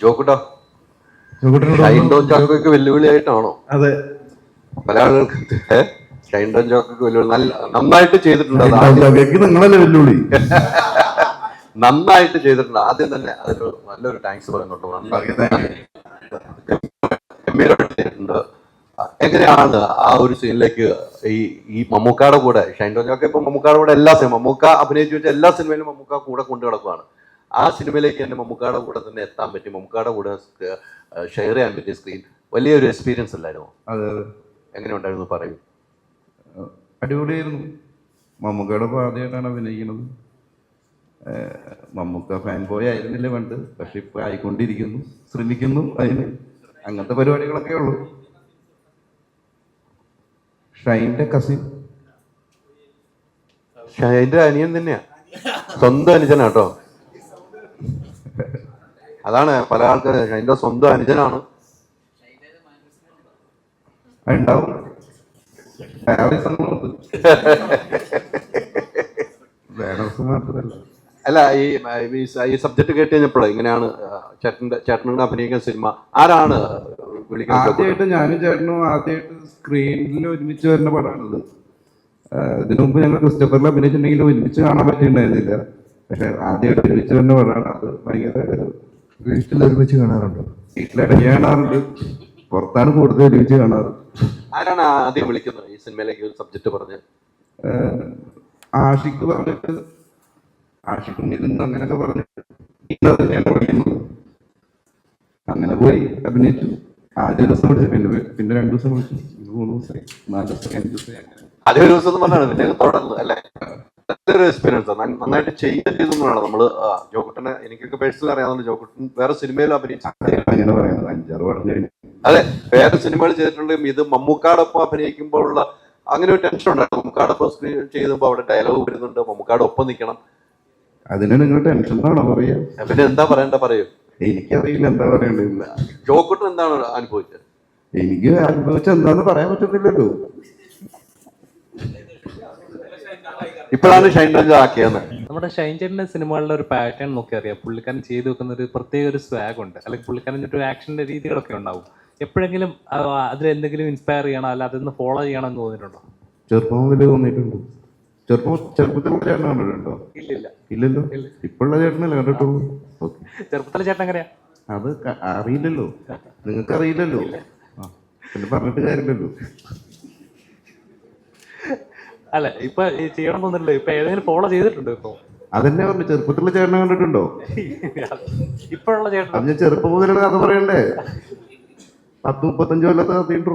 ജോക്കുട്ടോ. ചാക്കോയ്ക്ക് വെല്ലുവിളിയായിട്ടാണോ? അതെ. പല ആളുകൾക്ക് ഏ? ഷൈൻ ഡോൺ ചാക്കോയ്ക്ക് വെല്ലുവിളി നല്ല നന്നായിട്ട് ചെയ്തിട്ടുണ്ട് നിങ്ങളല്ലേ വെല്ലുവിളി? നന്നായിട്ട് ചെയ്തിട്ടുണ്ട്. ആദ്യം തന്നെ അതൊരു നല്ലൊരു താങ്ക്സ് പറഞ്ഞോട്ട് നന്നായി ഗംഭീരമായിട്ട് ചെയ്തിട്ടുണ്ട്. എങ്ങനെയാണ് ആ ഒരു സീനിലേക്ക് ഈ ഈ മമ്മൂക്കയുടെ കൂടെ ഷൈൻഡോ ചോക്ക ഇപ്പൊ മമ്മൂക്കയുടെ കൂടെ എല്ലാ സിനിമ മമ്മൂക്ക അഭിനയിച്ചു വെച്ച എല്ലാ സിനിമയിലും മമ്മൂക്ക കൂടെ കൊണ്ടു കിടക്കുകയാണ് ആ സിനിമയിലേക്ക് തന്നെ മമ്മൂക്കാടെ കൂടെ തന്നെ എത്താൻ പറ്റി. മമ്മൂക്കാടെ കൂടെ ഷെയർ ചെയ്യാൻ പറ്റിയ സ്ക്രീൻ വലിയൊരു എക്സ്പീരിയൻസ് അല്ലായിരുന്നു? അതെ അതെ. എങ്ങനെ ഉണ്ടായിരുന്നു പറയൂ അടിപൊളിയായിരുന്നു. മമ്മൂക്കയുടെ പാതയായിട്ടാണ് ആദ്യമായിട്ടാണ് അഭിനയിക്കുന്നത്. മമ്മൂക്ക ഫാൻ ബോയ് ആയിരുന്നില്ല പണ്ട് പക്ഷെ ഇപ്പൊ ആയിക്കൊണ്ടിരിക്കുന്നു ശ്രമിക്കുന്നു അതിന്. അങ്ങനത്തെ പരിപാടികളൊക്കെ ഉള്ളൂ. ഷൈന്റെ കസിൻ ഷൈന്റെ അനിയൻ തന്നെയാ. സ്വന്തം അനുജനാട്ടോ. അതാണ് പല ആൾക്കാർ എന്റെ സ്വന്തം അനുജനാണ്. ഉണ്ടാവും. അല്ല ഈ ഈ സബ്ജക്ട് കേട്ട് കഴിഞ്ഞപ്പോഴേ? ഇങ്ങനെയാണ് ചേട്ടന്റെ ചേട്ടനുടെ അഭിനയിക്കുന്ന സിനിമ. ആരാണ് ആദ്യമായിട്ട് ഞാനും ചേട്ടനും ആദ്യമായിട്ട് സ്ക്രീനിൽ ഒരുമിച്ച് വരുന്ന പടമാണിത്. ഇതിനു മുമ്പ് ഞങ്ങൾ ക്രിസ്റ്റഫറിൽ അഭിനയിച്ചിട്ടുണ്ടെങ്കിൽ ഒരുമിച്ച് കാണാൻ പറ്റിയിട്ടുണ്ടായിരുന്നില്ല. പക്ഷെ ആദ്യമായിട്ട് ഒരുമിച്ച് വരുന്ന പടമാണ് അത്. ഭയങ്കര വീട്ടിൽ ഒരുമിച്ച് കാണാറുണ്ടോ? വീട്ടിലിടയ്ക്ക് കാണാറുണ്ട്. പുറത്താണ് കൂടുതൽ ഒരുമിച്ച് കാണാറ്. ആരാണ് ആദ്യം വിളിക്കുന്നത് ഈ സിനിമയിലേക്ക്? ഒരു സബ്ജക്ട് പറഞ്ഞ്. ആഷിക്ക് പറഞ്ഞിട്ട് ആഷിക്കും ഇതെന്ന് അങ്ങനെയൊക്കെ പറഞ്ഞിട്ട് ഞാൻ അങ്ങനെ പോയി അഭിനയിച്ചു. ആദ്യ ദിവസം വിളിച്ചു പിന്നെ പിന്നെ രണ്ടു ദിവസം വിളിച്ചു. മൂന്ന് ദിവസമായി നാല് ദിവസം അഞ്ച് ദിവസമായി അതേ ഒരു ദിവസം എന്ന് പറഞ്ഞാണ് പിന്നെ തുടർന്ന് അല്ലേ? നല്ലൊരു എക്സ്പീരിയൻസ് നന്നായിട്ട് ചെയ്തെന്നാണ് നമ്മൾ ആ, ജോക്കുട്ടനെ എനിക്കൊക്കെ പേഴ്സണൽ അറിയാവുന്ന ജോക്കുട്ടൻ വേറെ സിനിമയിലും അഭിനയിച്ചു അതെ വേറെ സിനിമകൾ ചെയ്തിട്ടുണ്ടെങ്കിലും ഇത് മമ്മൂക്കാടൊപ്പം അഭിനയിക്കുമ്പോഴുള്ള അങ്ങനെ ഒരു ടെൻഷൻ ഉണ്ടായിരുന്നു. മമ്മൂക്കാടൊപ്പം സ്ക്രീൻ ചെയ്യുമ്പോൾ അവിടെ ഡയലോഗ് വരുന്നുണ്ട്. മമ്മൂക്കാട് ഒപ്പം നിൽക്കണം അതിന് നിങ്ങൾ ടെൻഷൻ ആണോ പറയാ? പിന്നെ എന്താ പറയണ്ട പറയൂ. എനിക്കറിയില്ല എന്താ പറയണ്ടില്ല ജോക്കുട്ടൻ എന്താണ് അനുഭവിച്ചത്? എനിക്ക് അനുഭവിച്ച എന്താന്ന് പറയാൻ പറ്റുന്നില്ലല്ലോ ഇപ്പോഴാണ് ഷൈൻ ചേഞ്ചർ ആക്കിയത്. നമ്മുടെ ഷൈൻ ചേട്ടന്റെ സിനിമകളിലെ ഒരു പാറ്റേൺ നോക്കി അറിയാം പുള്ളിക്കാരൻ ചെയ്തു വെക്കുന്ന ഒരു പ്രത്യേക ഒരു സ്വാഗ് ഉണ്ട്. അല്ലെങ്കിൽ പുള്ളിക്കാരൻ ഒരു ആക്ഷന്റെ രീതികളൊക്കെ ഉണ്ടാവും. എപ്പോഴെങ്കിലും അതിൽ എന്തെങ്കിലും ഇൻസ്പയർ ചെയ്യണം? അല്ല അതൊന്ന് ഫോളോ ചെയ്യണം എന്ന് തോന്നിയിട്ടുണ്ടോ? ചെറുപ്പം മുതൽ തോന്നിയിട്ടുണ്ട്. ചെറുപ്പം ചെറുപ്പത്തിൽ ചേട്ടൻ കണ്ടിട്ടുണ്ടോ? ഇല്ലില്ല? ഇല്ലല്ലോ ഇപ്പോഴുള്ള ചേട്ടനല്ലേ കണ്ടിട്ടുള്ളൂ? ഓക്കെ. ചെറുപ്പത്തിലെ ചേട്ടൻ എങ്ങനെയാ? അത് അറിയില്ലല്ലോ. നിങ്ങൾക്ക് അറിയില്ലല്ലോ ആ. പിന്നെ പറഞ്ഞിട്ട് കാര്യമില്ലല്ലോ. അല്ല ഇപ്പൊ ചെയ്യണം തോന്നില്ല ഇപ്പൊ ഏതെങ്കിലും ഫോളോ ചെയ്തിട്ടുണ്ടോ ഇപ്പൊ? അതന്നെ പറഞ്ഞു ചെറുപ്പത്തിലുള്ള ചേട്ടനെ കണ്ടിട്ടുണ്ടോ? ഇപ്പോഴുള്ള ചേട്ടൻ. അത് ഞാൻ ചെറുപ്പം മുതലുള്ള കഥ പറയണ്ടേ? പത്ത് മുപ്പത്തഞ്ച് കൊല്ലത്തെ കഥയുണ്ടോ